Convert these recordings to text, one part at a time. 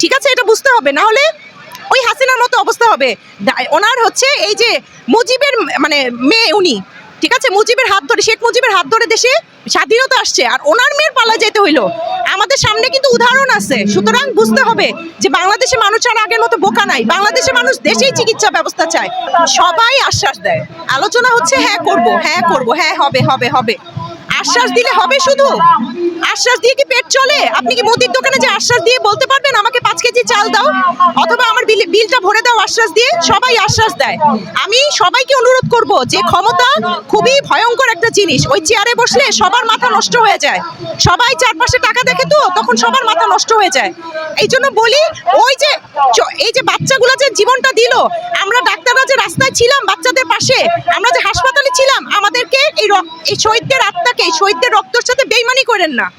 ঠিক আছে, এটা বুঝতে হবে। না হলে ওই হাসিনার মতো অবস্থা হবে। ওনার হচ্ছে এই যে মুজিবের মানে মেয়ে উনি, ঠিক আছে, মুজিবের হাত ধরে, শেখ মুজিবের হাত ধরে দেশে স্বাধীনতা আসছে, আর ওনার মেয়ের পালা যেতে হইল। আমাদের সামনে কিন্তু উদাহরণ আছে। সুতরাং বুঝতে হবে যে বাংলাদেশে মানুষ আর আগের মতো বোকা নাই। বাংলাদেশের মানুষ দেশেই চিকিৎসা ব্যবস্থা চায়। সবাই আশ্বাস দেয়। আলোচনা হচ্ছে হ্যাঁ করব হ্যাঁ করব হ্যাঁ হবে হবে হবে। আশ্বাস দিলে হবে শুধু? আশ্বাস দিয়ে কি পেট চলে? আপনি কি মুদির দোকানে যে আশ্বাস দিয়ে বলতে পারবেন, আমাকে পাঁচ কেজি চাল দাও? অথবা, আমার বিল- বিলটা ভরে দাও আশ্বাস দিয়ে? সবাই আশ্বাস দেয়। আমি সবাইকে অনুরোধ করব যে, ক্ষমতা খুবই ভয়ঙ্কর একটা জিনিস। ওই চেয়ারে বসলে সবার মাথা নষ্ট হয়ে যায়। সবাই চারপাশে টাকা দেখে তো, তখন সবার মাথা নষ্ট হয়ে যায়। এই জন্য বলি, ওই যে এই যে বাচ্চাগুলো যে জীবনটা দিল, আমরা ডাক্তাররা যে রাস্তায় ছিলাম বাচ্চাদের পাশে, আমরা যে হাসপাতালে ছিলাম, আমাদেরকে এই এই শহীদদের আত্মাকে শহীদদের রক্তের সাথে বেইমানি করেন না।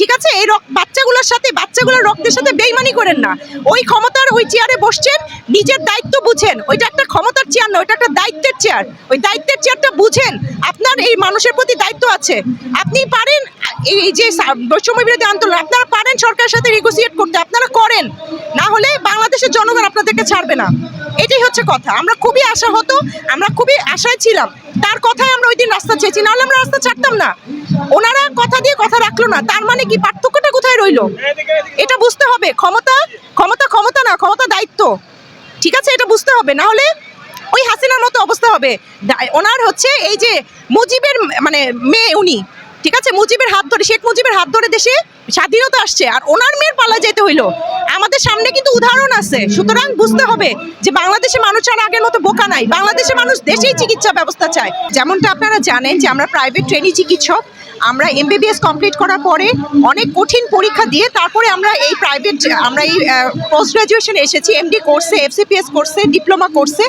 ঠিক আছে? এই বাচ্চাগুলোর সাথে বাচ্চাগুলোর রক্তের সাথে বেইমানি করেন না। ওই ক্ষমতার ওই চেয়ারে বসছেন, নিজের দায়িত্ব বুঝেন। ওইটা একটা ক্ষমতার চেয়ার না, ওইটা একটা দায়িত্বের চেয়ার ওই দায়িত্বের চেয়ারটা বুঝেন। আপনার এই মানুষের প্রতি দায়িত্ব আছে। আপনি পারেন, এই যে বৈষম্য বিরোধী আন্দোলন, আপনারা পারেন সরকারের সাথে নেগোসিয়েট করতে, আপনারা করেন। না হলে বাংলাদেশের জনগণ আপনাদেরকে ছাড়বে না। এটাই হচ্ছে কথা। আমরা খুবই আশা হতো আমরা খুবই আশায় ছিলাম। তার কথায় আমরা ওই দিন রাস্তা চেয়েছি। নাহলে আমরা রাস্তা ছাড়তাম না। ওনারা কথা দিয়ে কথা রাখল না। তার মানে কি পার্থক্যটা কোথায় রইল? এটা বুঝতে হবে। ক্ষমতা ক্ষমতা ক্ষমতা না, ক্ষমতা দায়িত্ব। ঠিক আছে? এটা বুঝতে হবে। না হলে ওই হাসিনার মতো অবস্থা হবে। ওনার হচ্ছে এই যে মুজিবের মানে মেয়ে উনি। ঠিক আছে? মুজিবের হাত ধরে, শেখ মুজিবের হাত ধরে দেশে স্বাধীনতা আসছে। আর ওনার মেয়ের পালা যেতে হইল। আমাদের সামনে কিন্তু উদাহরণ আছে। সুতরাং বুঝতে হবে যে বাংলাদেশের মানুষ আর আগের মতো বোকা নাই। বাংলাদেশের মানুষ দেশেই চিকিৎসা ব্যবস্থা চায়। যেমনটা আপনারা জানেন যে আমরা প্রাইভেট ট্রেনি চিকিৎসক। আমরা এমবিবিএস কমপ্লিট করার পরে অনেক কঠিন পরীক্ষা দিয়ে তারপরে আমরা এই প্রাইভেট আমরা এই পোস্ট গ্রাজুয়েশনে এসেছি এমডি কোর্সে এফসিপিএস কোর্সে ডিপ্লোমা কোর্সে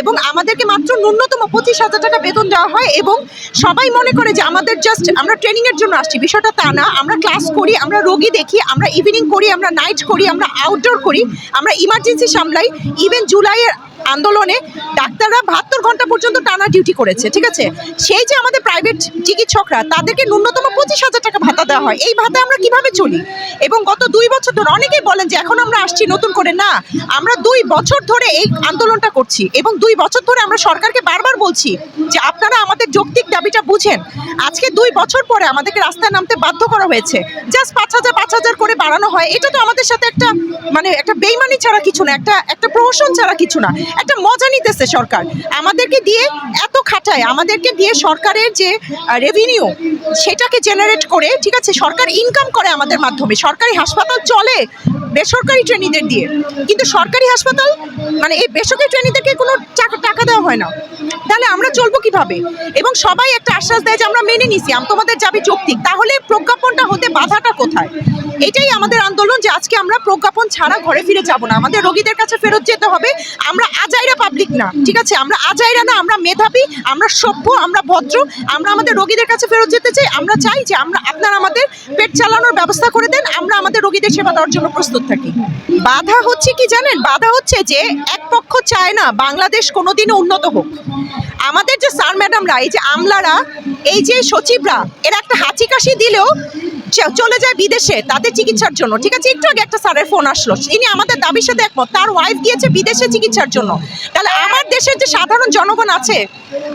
এবং আমাদেরকে মাত্র ন্যূনতম পঁচিশ হাজার টাকা বেতন দেওয়া হয় এবং সবাই মনে করে যে আমাদের জাস্ট আমরা ট্রেনিংয়ের জন্য আসছি। বিষয়টা তা না, আমরা ক্লাস করি, আমরা রোগী দেখি, আমরা ইভিনিং করি, আমরা নাইট করি, আমরা আউটডোর করি, আমরা ইমার্জেন্সি সামলাই ইভেন জুলাইয়ের আন্দোলনে ডাক্তাররা বাহাত্তর ঘণ্টা পর্যন্ত টানা ডিউটি করেছে, ঠিক আছে? সেই যে আমাদের প্রাইভেট চিকিৎসকরা, তাদেরকে ন্যূনতম পঁচিশ হাজার দেওয়া হয়। এই ভাতা আমরা কীভাবে চলি? এবং গত দুই বছর ধরে অনেকেই বলেন যে এখন আমরা আসছি নতুন করে। না, আমরা দুই বছর ধরে এই আন্দোলনটা করছি এবং দুই বছর ধরে আমরা সরকারকে বারবার বলছি যে আপনারা আমাদের যৌক্তিক দাবিটা বুঝেন। আজকে দুই বছর পরে আমাদেরকে রাস্তায় নামতে বাধ্য করা হয়েছে। জাস্ট পাঁচ হাজার পাঁচ হাজার করে বাড়ানো হয়। এটা তো আমাদের সাথে একটা মানে একটা বেইমানি ছাড়া কিছু না, একটা একটা প্রহসন ছাড়া কিছু না। একটা মজা নিতেছে সরকার। আমাদেরকে দিয়ে এত খাটায়, আমাদেরকে দিয়ে সরকারের যে রেভিনিউ সেটাকে জেনারেট করে, ঠিক আছে? সরকার ইনকাম করে আমাদের মাধ্যমে। সরকারি হাসপাতাল চলে বেসরকারি ট্রেনিদের দিয়ে। কিন্তু সরকারি হাসপাতাল মানে এই বেসরকারি ট্রেনিদেরকে কোনো টাকা দেওয়া হয় না। তাহলে আমরা চলবো কীভাবে? এবং সবাই একটা আশ্বাস দেয় যে আমরা মেনে নিছি তোমাদের যাবে যৌক্তিক। তাহলে প্রজ্ঞাপনটা হতে বাধাটা কোথায়? এটাই আমাদের আন্দোলন যে আজকে আমরা প্রজ্ঞাপন ছাড়া ঘরে ফিরে যাব না। আমাদের রোগীদের কাছে ফেরত যেতে হবে। আমরা আজাইরা পাবলিক না, ঠিক আছে? আমরা আজাইরা না, আমরা মেধাবী, আমরা সভ্য, আমরা ভদ্র, আমরা আমাদের রোগীদের কাছে ফেরত যেতে চাই। আমরা চাই যে আমরা আপনারা আমাদের পেট চালানোর ব্যবস্থা করে দেন, আমরা আমাদের রোগীদের সেবা দেওয়ার জন্য প্রস্তুত থাকি। বাধা হচ্ছে কি জানেন? বাধা হচ্ছে যে এক পক্ষ চায় না বাংলাদেশ কোনোদিনও উন্নত হোক। আমাদের যে স্যার ম্যাডামরা, এই যে আমলারা, এই যে সচিবরা, এরা একটা হাঁচি কাশি দিলেও চলে যায় বিদেশে তাদের চিকিৎসার জন্য। ঠিক আছে? একটু আগে একটা স্যারের ফোন আসলো। তিনি আমাদের দাবির সাথে একমত। তার ওয়াইফ গিয়েছে বিদেশে চিকিৎসার জন্য। তাহলে আমার দেশের যে সাধারণ জনগণ আছে,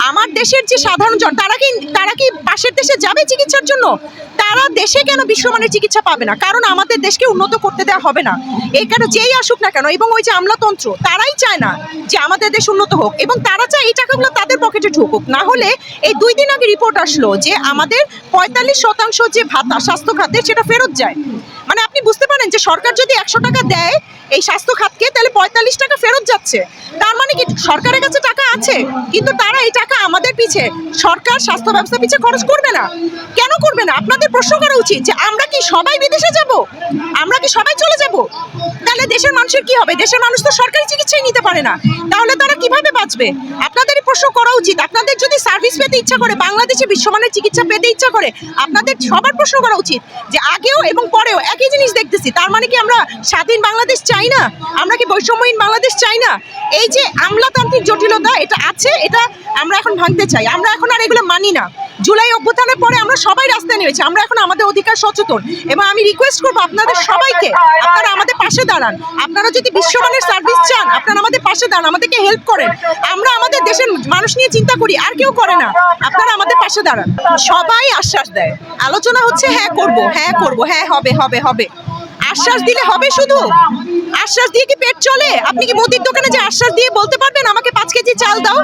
আমার দেশের যে সাধারণ জন তারা কি তারা কি পাশের দেশে যাবে চিকিৎসার জন্য? তারা দেশে কেন বিশ্বমানের চিকিৎসা পাবে না? কারণ আমাদের দেশকে উন্নত করতে দেওয়া হবে না। এই কারণে যেই আসুক না কেন, এবং ওই যে আমলাতন্ত্র, তারাই চায় না যে আমাদের দেশ উন্নত হোক, এবং তারা চায় এই টাকাগুলো তাদের পকেটে ঢুকুক। না হলে এই দুই দিন আগে রিপোর্ট আসলো যে আমাদের পঁয়তাল্লিশ শতাংশ যে ভাতা, স্বাস্থ্য খাতে সেটা ফেরত যায়। মানে আপনি বুঝতে পারেন যে সরকার যদি একশো টাকা দেয় এই স্বাস্থ্য খাতকে তাহলে পঁয়তাল্লিশ টাকা ফেরত যাচ্ছে। তার মানে কি সরকারের কাছে টাকা আছে, কিন্তু তারা এই টাকা আমাদের পিছে, সরকার স্বাস্থ্য ব্যবস্থা পিছে খরচ করবে না। কেন করবে না? আপনাদের প্রশ্ন করা উচিত যে আমরা কি সবাই বিদেশে যাব? আমরা কি সবাই চলে যাব? তাহলে দেশের মানুষের কি হবে? দেশের মানুষ তো সরকারি চিকিৎসাই নিতে পারে না। তাহলে তারা কীভাবে বাঁচবে? আপনাদেরই প্রশ্ন করা উচিত। আপনাদের যদি সার্ভিস পেতে ইচ্ছা করে, বাংলাদেশে বিশ্বমানের চিকিৎসা পেতে ইচ্ছা করে, আপনাদের সবার প্রশ্ন করা উচিত যে আগেও এবং পরেও একই জিনিস দেখতেছি। তার মানে কি আমরা স্বাধীন বাংলাদেশ চাই না? আমরা কি বৈষম্যহীন বাংলাদেশ চাই না? এই যে আমলাতান্ত্রিক জটিলতা, এটা আছে, এটা আমরা এখন ভাঙতে চাই। আমরা এখন আর এগুলো মানি না। জুলাই অভ্যুত্থানের পরে আমরা সবাই রাস্তায় নেমেছি, আমরা এখন আমাদের অধিকার সচেতন। এবং আমি রিকোয়েস্ট করব আপনাদের সবাইকে, আপনারা আমাদের পাশে দাঁড়ান। আপনারা যদি বিশ্বমানের সার্ভিস চান, আপনারা আমাদের পাশে দাঁড়ান, আমাদেরকে হেল্প করেন। আমরা আমাদের দেশের মানুষ নিয়ে চিন্তা করি, আর কেউ করে না। আপনারা আমাদের পাশে দাঁড়ান। সবাই আশ্বাস দেয়। আলোচনা হচ্ছে হ্যাঁ করব হ্যাঁ করব হ্যাঁ হবে হবে হবে। আশ্বাস দিলে হবে শুধু? আশ্বাস দিয়ে কি পেট চলে? আপনি কি মুদির দোকানে যে আশ্বাস দিয়ে বলতে পারবেন? আমাকে পাঁচ কেজি চাল দাও।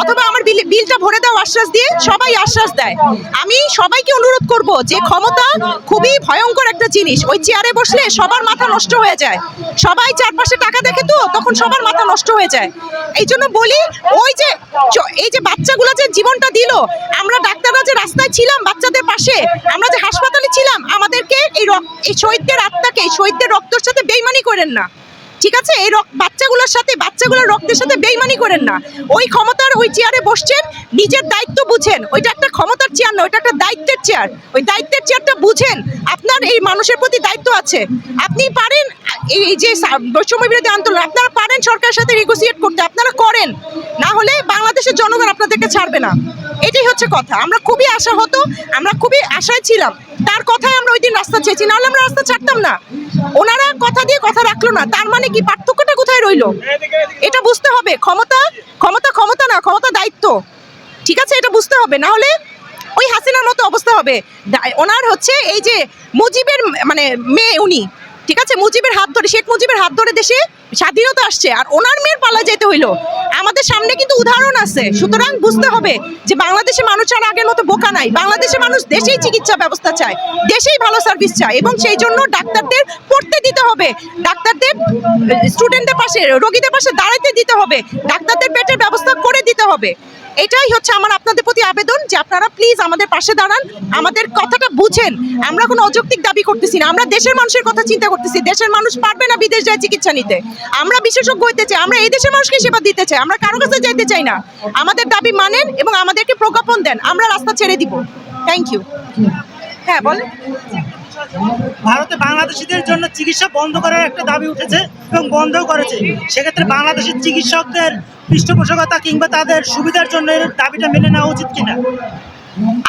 অথবা আমার বিল বিলটা ভরে দাও আশ্বাস দিয়ে। সবাই আশ্বাস দেয়। আমি সবাইকে অনুরোধ করব যে ক্ষমতা খুবই ভয়ঙ্কর একটা জিনিস। ওই চেয়ারে বসলে সবার মাথা নষ্ট হয়ে যায়। সবাই চারপাশে টাকা দেখে তো, তখন সবার মাথা নষ্ট হয়ে যায়। এই জন্য বলি, ওই যে এই যে বাচ্চাগুলো যে জীবনটা দিল, আমরা ডাক্তাররা যে রাস্তায় ছিলাম বাচ্চাদের পাশে, আমরা যে হাসপাতালে ছিলাম, আমাদেরকে এই এই শহীদদের আত্মাকে শহীদদের রক্তের সাথে বেইমানি করেন না। ঠিক আছে? এই বাচ্চাগুলোর সাথে বাচ্চাগুলোর রক্তের সাথে বেইমানি করেন না। ওই ক্ষমতার ওই চেয়ারে বসছেন, নিজের দায়িত্ব বুঝেন। ওইটা একটা ক্ষমতার চেয়ার না, ওইটা একটা দায়িত্বের চেয়ার ওই দায়িত্বের চেয়ারটা বুঝেন, আপনার এই মানুষের প্রতি দায়িত্ব আছে। আপনি পারেন, এই যে বৈষম্য বিরোধী আন্দোলন, আপনারা পারেন সরকারের সাথে নেগোসিয়েট করতে, আপনারা করেন। না হলে বাংলাদেশের জনগণ আপনাদেরকে ছাড়বে না। এটাই হচ্ছে কথা। আমরা খুবই আশা হতো আমরা খুবই আশায় ছিলাম। তার কথায় আমরা ওই দিন রাস্তা চেয়েছি, নাহলে আমরা রাস্তা ছাড়তাম না। ওনারা কথা দিয়ে কথা রাখল না, তার মানে কি পার্থক্যটা কোথায় রইল? এটা বুঝতে হবে, ক্ষমতা ক্ষমতা ক্ষমতা না, ক্ষমতা দায়িত্ব। ঠিক আছে, এটা বুঝতে হবে, না হলে ওই হাসিনার মতো অবস্থা হবে। ওনার হচ্ছে এই যে মুজিবের মানে মেয়ে উনি ঠিক আছে? মুজিবের হাত ধরে, শেখ মুজিবের হাত ধরে দেশে স্বাধীনতা আসছে আর ওনার মেয়ের পালা যেতে হইল। আমাদের সামনে কিন্তু উদাহরণ আছে। সুতরাং বুঝতে হবে যে বাংলাদেশে মানুষ আর আগের মতো বোকা নাই। বাংলাদেশের মানুষ দেশেই চিকিৎসা ব্যবস্থা চায়, দেশেই ভালো সার্ভিস চায় এবং সেই জন্য ডাক্তারদের হবে। ডাক্তারদের স্টুডেন্টদের পাশে, রোগীদের পাশে দাঁড়াতে দিতে হবে। ডাক্তারদের পেটের ব্যবস্থা করে দিতে হবে। এটাই হচ্ছে আমার আপনাদের প্রতি আবেদন যে আপনারা প্লিজ আমাদের পাশে দাঁড়ান, আমাদের কথাটা বুঝেন। আমরা কোনো অযৌক্তিক দাবি করতেছি না। আমরা দেশের মানুষের কথা চিন্তা করতেছি। দেশের মানুষ পারবে না বিদেশ যায় চিকিৎসা নিতে। আমরা বিশেষজ্ঞ হইতে চাই। আমরা এই দেশের মানুষকে সেবা দিতে চাই। আমরা কারও কাছে যাইতে চাই না। আমাদের দাবি মানেন এবং আমাদেরকে প্রজ্ঞাপন দেন। আমরা রাস্তা ছেড়ে দিব। থ্যাংক ইউ হ্যাঁ বলেন। ভারতে বাংলাদেশিদের জন্য চিকিৎসা বন্ধ করার একটা দাবি উঠেছে এবং বন্ধ করেছে। সেক্ষেত্রে বাংলাদেশের চিকিৎসকদের পৃষ্ঠপোষকতা কিংবা তাদের সুবিধার জন্য এর দাবিটা মেনে নেওয়া উচিত কিনা?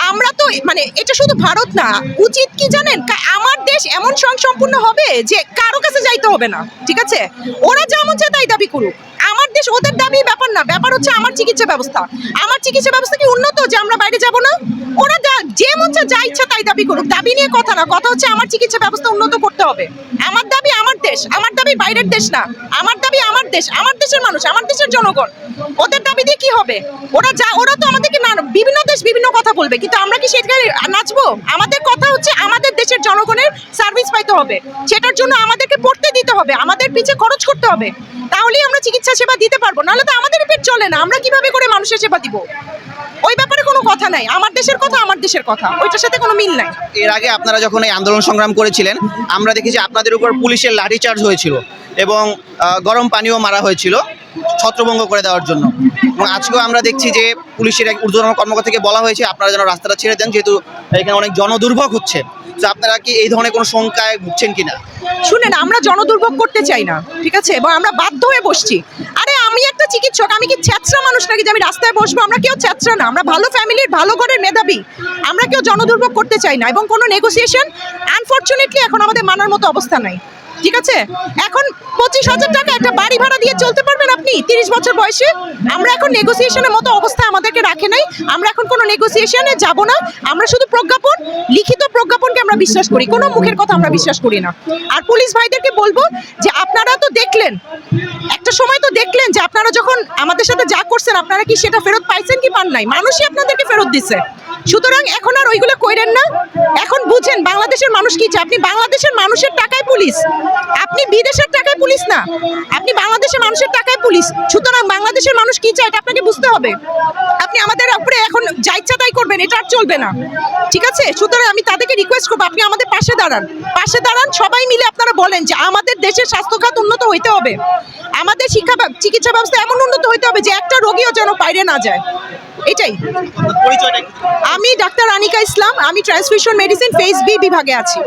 আমরা তো মানে এটা শুধু ভারত না, উচিত কি জানেন? আমার দেশ এমন স্বয়ংসম্পূর্ণ হবে যে কারও কাছে যাইতে হবে না, ঠিক আছে? ওরা যেমন চায় তাই দাবি করুক। দেশ, ওদের দাবি ব্যাপার না। ব্যাপার হচ্ছে আমার চিকিৎসা ব্যবস্থা। আমার চিকিৎসা ব্যবস্থা কি উন্নত, যে আমরা বাইরে যাব না? ওরা যা- মন যা ইচ্ছা তাই দাবি করুক। দাবি নিয়ে কথা না, কথা হচ্ছে আমার চিকিৎসা ব্যবস্থা উন্নত করতে হবে। আমার দাবি আমার দেশ, আমার দাবি বাইরের দেশ না। আমার দাবি আমার দেশ, আমার দেশের মানুষ, আমার দেশের জনগণ। ওদের দাবি দিয়ে কি হবে? ওরা যা, ওরা তো আমাদেরকে না, বিভিন্ন দেশ বিভিন্ন কথা বলবে। কিন্তু আমরা কি সেখানে নাচবো? আমাদের কথা হচ্ছে আমাদের দেশের জনগণের সার্ভিস পাইতে হবে। সেটার জন্য আমাদেরকে পড়তে দিতে হবে। আমাদের পিছে খরচ করতে হবে। তাহলেই আমরা চিকিৎসা সেবা দিতে পারব, নাহলে তো আমাদের পেট চলে না। আমরা কীভাবে করে মানুষের সেবা দিব? ওই ব্যাপারে কোনো কথা নাই। আমার দেশের কথা, আমার দেশের কথা। ওইটার সাথে কোনো মিল নাই। এর আগে আপনারা যখন এই আন্দোলন সংগ্রাম করেছিলেন, আমরা দেখেছি আপনাদের উপর পুলিশের লাঠিচার্জ হয়েছিল এবং গরম পানিও মারা হয়েছিল ছত্রভঙ্গ করে দেওয়ার জন্য। এবং আজকেও আমরা দেখছি যে পুলিশের এক ঊর্ধ্বতন কর্মকর্তাকে বলা হয়েছে, আপনারা যেন রাস্তাটা ছেড়ে দেন, যেহেতু এখানে অনেক জনদুর্ভোগ হচ্ছে। তো আপনারা কি এই ধরনের কোনো শঙ্কায় ভুগছেন কিনা? শুনেন, আমরা জনদুর্ভোগ করতে চাই না, ঠিক আছে? এবং আমরা বাধ্য হয়ে বসছি। আরে, আমি একটা চিকিৎসক, আমি কি ছ্যাচরা মানুষ নাকি যে আমি রাস্তায় বসবো? আমরা কেউ ছ্যাচরা না, আমরা ভালো ফ্যামিলির, ভালো ঘরের মেধাবী। আমরা কেউ জনদুর্ভোগ করতে চাই না, এবং কোনো নেগোসিয়েশন আনফর্চুনেটলি এখন আমাদের মানার মতো অবস্থা নাই। ঠিক আছে? এখন পঁচিশ হাজার টাকা একটা বাড়ি ভাড়া দিয়ে চলতে পারবেন আপনি? তিরিশ বছর বয়সে? আমরা এখন নেগোসিয়েশনের মতো অবস্থা আমাদেরকে রাখে নাই। আমরা এখন কোনো নেগোসিয়েশনে যাব না। আমরা শুধু প্রজ্ঞাপন, লিখিত প্রজ্ঞাপনকে আমরা বিশ্বাস করি। কোনো মুখের কথা আমরা বিশ্বাস করি না। আর পুলিশ ভাইদেরকে বলব যে আপনারা তো দেখলেন, একটা সময় তো দেখলেন যে আপনারা যখন আমাদের সাথে যা করছেন, আপনারা কি সেটা ফেরত পাইছেন কি পান নাই? মানুষই আপনাদেরকে ফেরত দিচ্ছে সুতরাং এখন আর ওইগুলো কইরেন না। এখন বুঝেন বাংলাদেশের মানুষ কি চায়? আপনি বাংলাদেশের মানুষের টাকায় পুলিশ। আপনি বিদেশের টাকায় পুলিশ না। আপনি বাংলাদেশের মানুষের টাকায় পুলিশ। সুতরাং বাংলাদেশের মানুষ কি চায় এটা আপনাকে বুঝতে হবে। আপনি আমাদের উপরে এখন যা ইচ্ছা তাই করবেন, এটা আর চলবে না। ঠিক আছে? সুতরাং আমি তাদেরকে রিকোয়েস্ট করব, আপনি আমাদের পাশে দাঁড়ান। পাশে দাঁড়ান, সবাই মিলে আপনারা বলেন যে আমাদের দেশের স্বাস্থ্য খাত উন্নত হইতে হবে। আমাদের শিক্ষা চিকিৎসা ব্যবস্থা এমন উন্নত হইতে হবে যে একটা রোগীও যেন বাইরে না যায়। এটাই। আমি ডাক্তার আনিকা ইসলাম আমি ট্রান্সফিউশন মেডিসিন ফেস বি বিভাগে আছি